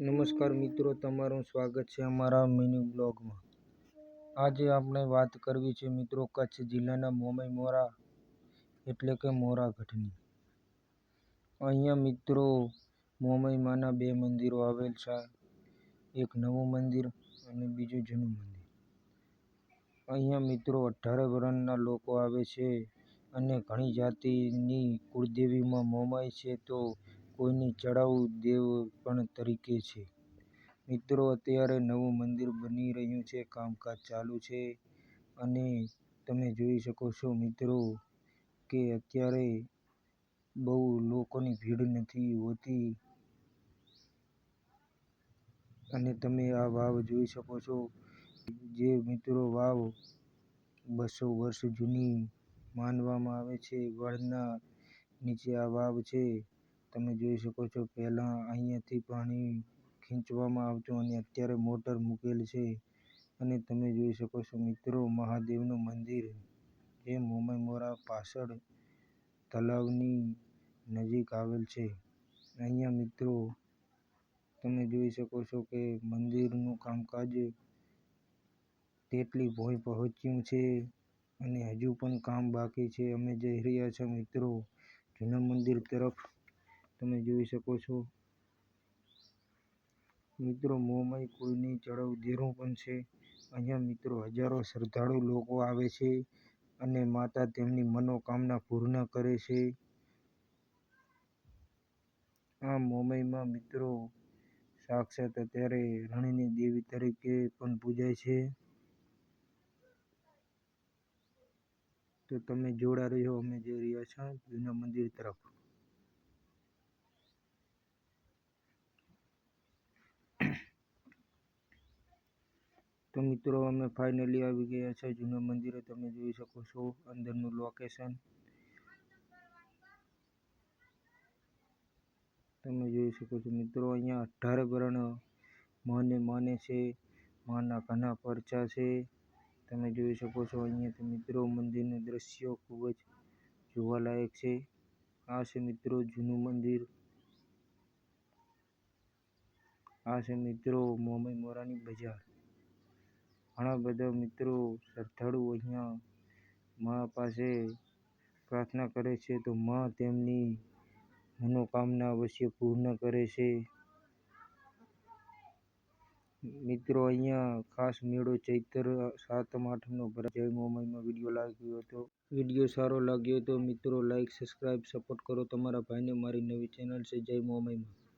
નમસ્કાર મિત્રો, તમારું સ્વાગત છે અમારા મિની બ્લોગમાં. આજે આપણે વાત કરવી છે મિત્રો કચ્છ જિલ્લાના મોમાઈ મોરા એટલે કે મોરાગઢની અહીંયા મિત્રો મોમાઈ બે મંદિરો આવેલ છે. એક નવું મંદિર અને બીજું જૂનું મંદિર. અહીંયા મિત્રો અઢારે વર્ણના લોકો આવે છે અને ઘણી જાતિની કુળદેવીમાં મોમાઈ છે તો કોઈની ચડાવું દેવ પણ તરીકે છે. મિત્રો, અત્યારે નવું મંદિર બની રહ્યું છે, કામકાજ ચાલુ છે અને તમે જોઈ શકો છો મિત્રો કે અત્યારે બહુ લોકોની ભીડ નથી હોતી અને તમે આ વાવ જોઈ શકો છો જે મિત્રો વાવ બસો વર્ષ જૂની માનવામાં આવે છે. વળના નીચે આ વાવ છે. તમે જોઈ શકો છો, પહેલાં અહીંયાથી પાણી ખીંચવામાં આવતું અને અત્યારે મોટર મૂકેલ છે. અને તમે જોઈ શકો છો મિત્રો, મહાદેવનું મંદિર, જે મોરા પાછળ તલાવની નજીક આવેલ છે. અહીંયા મિત્રો, તમે જોઈ શકો છો કે મંદિરનું કામકાજ તેટલી ભોંય પહોંચ્યું છે અને હજુ પણ કામ બાકી છે. અમે જઈ રહ્યા છીએ મિત્રો જૂના મંદિર તરફ. તમે જોઈ શકો છો. મિત્રો મોમાઈ કોઈની ચડાઉ દેરું પણ છે. અહીંયા મિત્રો, હજારો શ્રદ્ધાળુ લોકો આવે છે અને માતા તેમની મનોકામના પૂર્ણ કરે છે. આ મોમાઈમાં મિત્રો, સાક્ષાત અત્યારે રણની દેવી તરીકે પણ પૂજાય છે. તો તમે જોડા રહ્યો અમે જઈ રહ્યા છીએ જૂના મંદિર તરફ. તો મિત્રો, અમે ફાઇનલી આવી ગયા છે જૂના મંદિરે. તમે જોઈ શકો છો અંદરનું લોકેશન તમે જોઈ શકો છો મિત્રો, અહીંયા અઢાર વર્ણ માને માને છે, માના ઘણા પરચા છે. તમે જોઈ શકો છો અહીંયાથી મિત્રો, મંદિરનું દ્રશ્ય ખૂબ જ જોવાલાયક છે. આ છે મિત્રો જૂનું મંદિર. આ છે મિત્રો મોમાઈ મોરાની બજાર. ઘણા બધા મિત્રો શ્રદ્ધાળુ અહીંયા મા પાસે પ્રાર્થના કરે છે તો મા તેમની મનોકામના અવશ્ય પૂર્ણ કરે છે. મિત્રો, અહીંયા ખાસ મેળો ચૈત્ર સાતમ આઠમનો ભરાય. જય મોમાઈમાં વીડિયો લાગ્યો હતો. વીડિયો સારો લાગ્યો તો મિત્રો, લાઈક સબસ્ક્રાઈબ સપોર્ટ કરો. તમારા ભાઈને મારી નવી ચેનલ છે, જય મોમાઈમાં